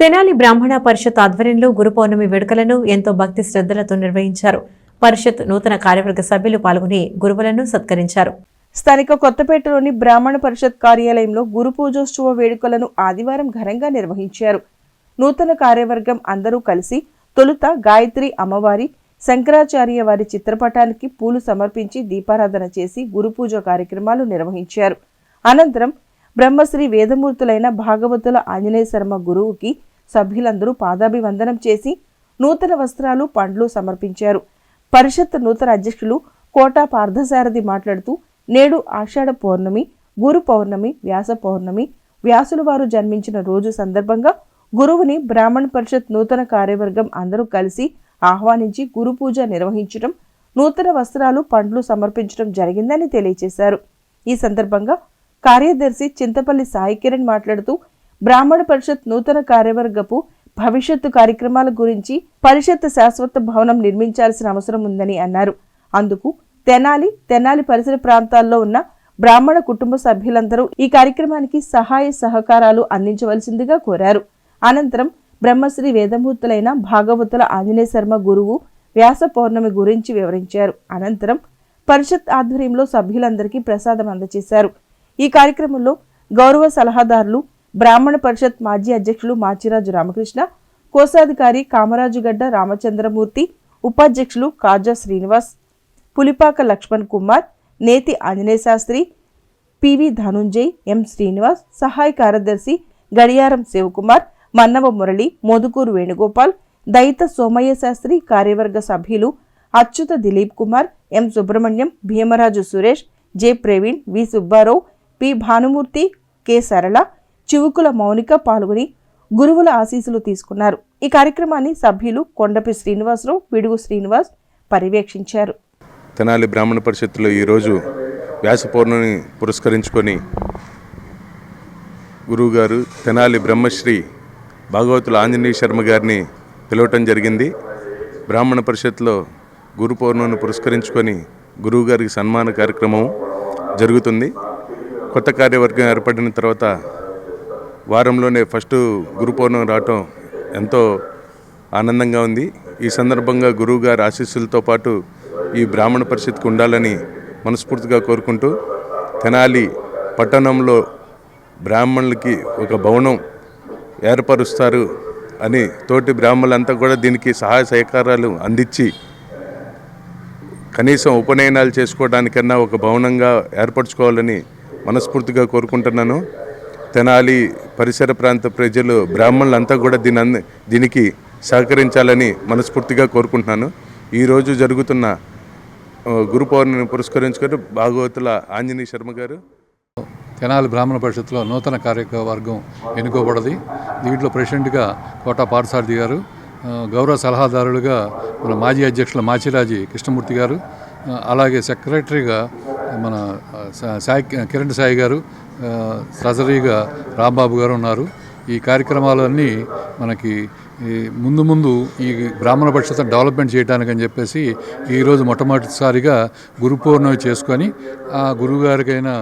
తెనాలి బ్రాహ్మణ పరిషత్ ఆధ్వర్యంలో గురు పౌర్ణమి వేడుకలను ఎంతో భక్తి శ్రద్ధలతో నిర్వహించారు. పరిషత్ నూతన కార్యవర్గ సభ్యులు పాల్గొని గురువులను సత్కరించారు. స్థానిక కొత్తపేటలోని బ్రాహ్మణ పరిషత్ కార్యాలయంలో గురు పూజోత్సవ వేడుకలను ఆదివారం ఘనంగా నిర్వహించారు. నూతన కార్యవర్గం అందరూ కలిసి తొలుత గాయత్రి అమ్మవారి శంకరాచార్య వారి చిత్రపటానికి పూలు సమర్పించి దీపారాధన చేసి గురు పూజ కార్యక్రమాలు నిర్వహించారు. అనంతరం బ్రహ్మశ్రీ వేదమూర్తులైన భాగవతుల ఆంజనేయ శర్మ గురువుకి సభ్యులందరూ పాదాభివందనం చేసి నూతన వస్త్రాలు పండ్లు సమర్పించారు. పరిషత్ నూతన అధ్యక్షులు కోటా పార్థసారథి మాట్లాడుతూ నేడు ఆషాఢ పౌర్ణమి గురు పౌర్ణమి వ్యాస పౌర్ణమి వ్యాసులు వారు జన్మించిన రోజు సందర్భంగా గురువుని బ్రాహ్మణ పరిషత్ నూతన కార్యవర్గం అందరూ కలిసి ఆహ్వానించి గురు పూజ నిర్వహించడం నూతన వస్త్రాలు పండ్లు సమర్పించడం జరిగిందని తెలియజేశారు ఈ సందర్భంగా కార్యదర్శి చింతపల్లి సాయి కిరణ్ మాట్లాడుతూ బ్రాహ్మణ పరిషత్ నూతన కార్యవర్గపు భవిష్యత్తు కార్యక్రమాల గురించి పరిషత్ శాశ్వత భవనం నిర్మించాల్సిన అవసరం ఉందని అన్నారు. అందుకు తెనాలి తెనాలి పరిసర ప్రాంతాల్లో ఉన్న బ్రాహ్మణ కుటుంబ సభ్యులందరూ ఈ కార్యక్రమానికి సహాయ సహకారాలు అందించవలసిందిగా కోరారు. అనంతరం బ్రహ్మశ్రీ వేదమూర్తులైన భాగవతుల ఆంజనేయ శర్మ గురువు వ్యాస పౌర్ణమి గురించి వివరించారు. అనంతరం పరిషత్ ఆధ్వర్యంలో సభ్యులందరికీ ప్రసాదం అందజేశారు. ఈ కార్యక్రమంలో గౌరవ సలహాదారులు బ్రాహ్మణ పరిషత్ మాజీ అధ్యక్షులు మాచిరాజు రామకృష్ణ కోశాధికారి కామరాజుగడ్డ రామచంద్రమూర్తి ఉపాధ్యక్షులు కాజా శ్రీనివాస్ పులిపాక లక్ష్మణ్ కుమార్ నేతి ఆంజనేయ శాస్త్రి పివి ధనుంజయ్ ఎం శ్రీనివాస్ సహాయ కార్యదర్శి గడియారం శివకుమార్ మన్నవ మురళి మోదుకూరు వేణుగోపాల్ దయిత సోమయ్య శాస్త్రి కార్యవర్గ సభ్యులు Achyuta Dilip Kumar M Subrahmanyam Bhimaraju Suresh J Praveen V Subbarao P. Bhanumurthy K. Sarala Chivukula Mounika పాల్గొని గురువుల ఆశీస్సులు తీసుకున్నారు. ఈ కార్యక్రమాన్ని సభ్యులు కొండపి శ్రీనివాసరావు పిడుగు శ్రీనివాస్ పర్యవేక్షించారు. తెనాలి బ్రాహ్మణ పరిషత్తులో ఈరోజు వ్యాస పౌర్ణమిని పురస్కరించుకొని గురువుగారు తెనాలి బ్రహ్మశ్రీ భాగవతుల ఆంజనేయ శర్మ గారిని పిలవటం జరిగింది. బ్రాహ్మణ పరిషత్లో గురు పౌర్ణమిని పురస్కరించుకొని గురువుగారికి సన్మాన కార్యక్రమం జరుగుతుంది. కొత్త కార్యవర్గం ఏర్పడిన తర్వాత వారంలోనే ఫస్ట్ గురు పౌర్ణమి రావటం ఎంతో ఆనందంగా ఉంది. ఈ సందర్భంగా గురువుగారి ఆశీస్సులతో పాటు ఈ బ్రాహ్మణ పరిషత్కి ఉండాలని మనస్ఫూర్తిగా కోరుకుంటూ తెనాలి పట్టణంలో బ్రాహ్మణులకి ఒక భవనం ఏర్పరుస్తారు అని తోటి బ్రాహ్మణులంతా కూడా దీనికి సహాయ సహకారాలు అందించి కనీసం ఉపనయనాలు చేసుకోవడానికన్నా ఒక భవనంగా ఏర్పరచుకోవాలని మనస్ఫూర్తిగా కోరుకుంటున్నాను. తెనాలి పరిసర ప్రాంత ప్రజలు బ్రాహ్మణులంతా కూడా దీని అంద- దీనికి సహకరించాలని మనస్ఫూర్తిగా కోరుకుంటున్నాను. ఈరోజు జరుగుతున్న గురు పౌర్ణమిని పురస్కరించుకొని భాగవతుల ఆంజనేయ శర్మ గారు. తెనాలి బ్రాహ్మణ పరిషత్లో నూతన కార్యవర్గం ఎన్నుకోబడది. దీంట్లో ప్రెసిడెంట్గా కోట పార్థసారథి గారు గౌరవ సలహాదారులుగా మన మాజీ అధ్యక్షులు మాచిరాజి కృష్ణమూర్తి గారు అలాగే సెక్రటరీగా మన సాయి కిరణ్ సాయి గారు ఆ, ట్రెజరీగా రాంబాబు గారు ఉన్నారు. ఈ కార్యక్రమాలన్నీ మనకి ఈ ముందు ముందు ఈ బ్రాహ్మణ పరిషత్ డెవలప్మెంట్ చేయడానికి అని చెప్పేసి ఈరోజు మొట్టమొదటిసారిగా గురు పౌర్ణమి చేసుకొని ఆ గురువుగారికైనా